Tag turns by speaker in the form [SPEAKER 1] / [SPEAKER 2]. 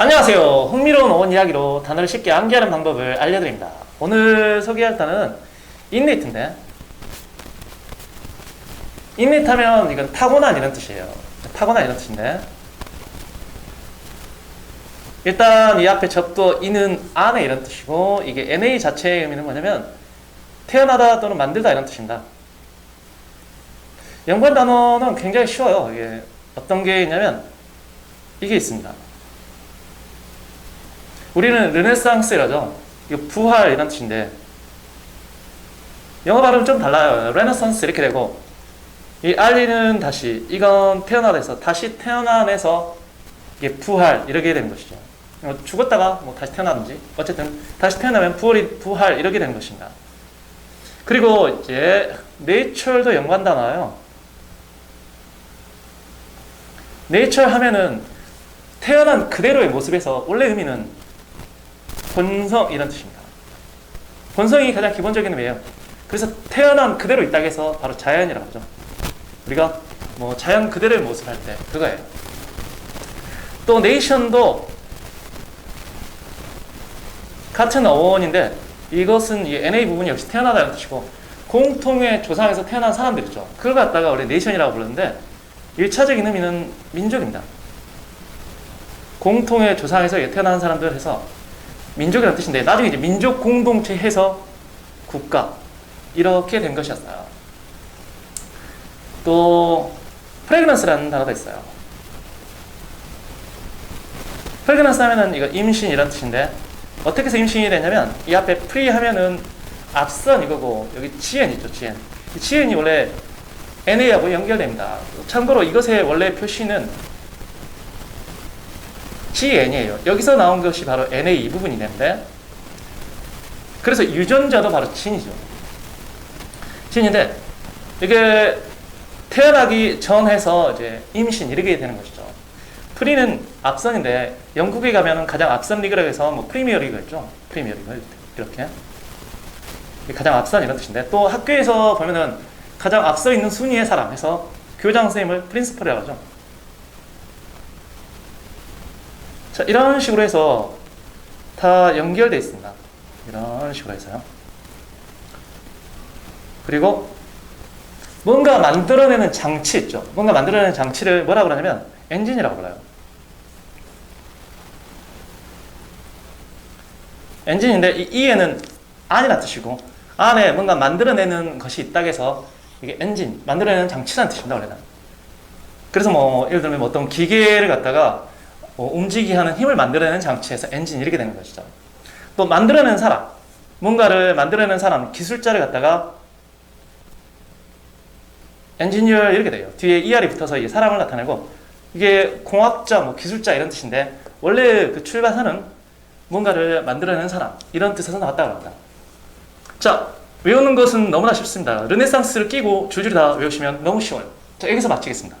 [SPEAKER 1] 안녕하세요. 흥미로운 어원 이야기로 단어를 쉽게 암기하는 방법을 알려드립니다. 오늘 소개할 단어는 인리트인데 인리트 하면 이건 타고난 이런 뜻이에요. 타고난 이런 뜻인데 일단 이 앞에 접도 이는 안에 이런 뜻이고 이게 NA 자체의 의미는 뭐냐면 태어나다 또는 만들다 이런 뜻입니다. 연관 단어는 굉장히 쉬워요. 이게 어떤 게 있냐면 이게 있습니다. 우리는 르네상스라죠. 부활 이런 뜻인데 영어 발음 좀 달라요. 레네상스 이렇게 되고 이 알리는 다시 이건 태어나서 다시 태어나내서 이게 부활 이렇게 되는 것이죠. 어, 죽었다가 뭐 다시 태어나든지 어쨌든 다시 태어나면 부활이 부활 이렇게 되는 것입니다. 그리고 이제 내철도 연관 단어예요. 내철 하면은 태어난 그대로의 모습에서 원래 의미는 본성 이런 뜻입니다. 본성이 가장 기본적인 의미예요. 그래서 태어난 그대로 있다고 해서 바로 자연이라고 하죠. 우리가 뭐 자연 그대로의 모습 할때 그거예요. 또 네이션도 같은 어원인데 이것은 이 NA 부분이 역시 태어나다는 뜻이고 공통의 조상에서 태어난 사람들이죠. 그걸 갖다가 원래 네이션이라고 불렀는데 1차적인 의미는 민족입니다. 공통의 조상에서 태어난 사람들 해서 민족이라는 뜻인데 나중에 이제 민족 공동체 해서 국가 이렇게 된 것이었어요. 또 프레그넌스라는 단어가 있어요. 프레그넌스 하면은 이거 임신 이런 뜻인데 어떻게 해서 임신이 되냐면 이 앞에 프리 하면은 앞선 이거고 여기 지엔 있죠 지엔 이 지엔이 원래 NA하고 연결됩니다. 참고로 이것의 원래 표시는 GN이에요. 여기서 나온 것이 바로 NA 이 부분이 되는데 그래서 유전자도 바로 진이죠. 진인데 이게 태어나기 전해서 이제 임신 이렇게 되는 것이죠. 프리는 앞선인데 영국에 가면은 가장 앞선 리그라고 해서 뭐 프리미어 리그 있죠. 프리미어 리그 이렇게 가장 앞선 이런 뜻인데 또 학교에서 보면은 가장 앞서 있는 순위의 사람 해서 교장 선생님을 프린스플이라고 하죠. 자, 이런 식으로 해서 다 연결되어 있습니다. 이런 식으로 해서요. 그리고 뭔가 만들어내는 장치 있죠. 뭔가 만들어내는 장치를 뭐라고 그러냐면 엔진이라고 불러요. 엔진인데 이 E에는 안이라 뜻이고 안에 뭔가 만들어내는 것이 있다고 해서 이게 엔진, 만들어내는 장치라는 뜻입니다, 원래는. 그래서 뭐 예를 들면 뭐 어떤 기계를 갖다가 뭐 움직이게 하는 힘을 만들어내는 장치에서 엔진 이렇게 되는 것이죠. 또 만들어내는 사람, 뭔가를 만들어내는 사람, 기술자를 갖다가 엔지니어 이렇게 돼요. 뒤에 ER이 붙어서 이 사람을 나타내고 이게 공학자, 뭐 기술자 이런 뜻인데 원래 그 출발선은 뭔가를 만들어내는 사람 이런 뜻에서 나왔다고 합니다. 자, 외우는 것은 너무나 쉽습니다. 르네상스를 끼고 줄줄이 다 외우시면 너무 쉬워요. 자, 여기서 마치겠습니다.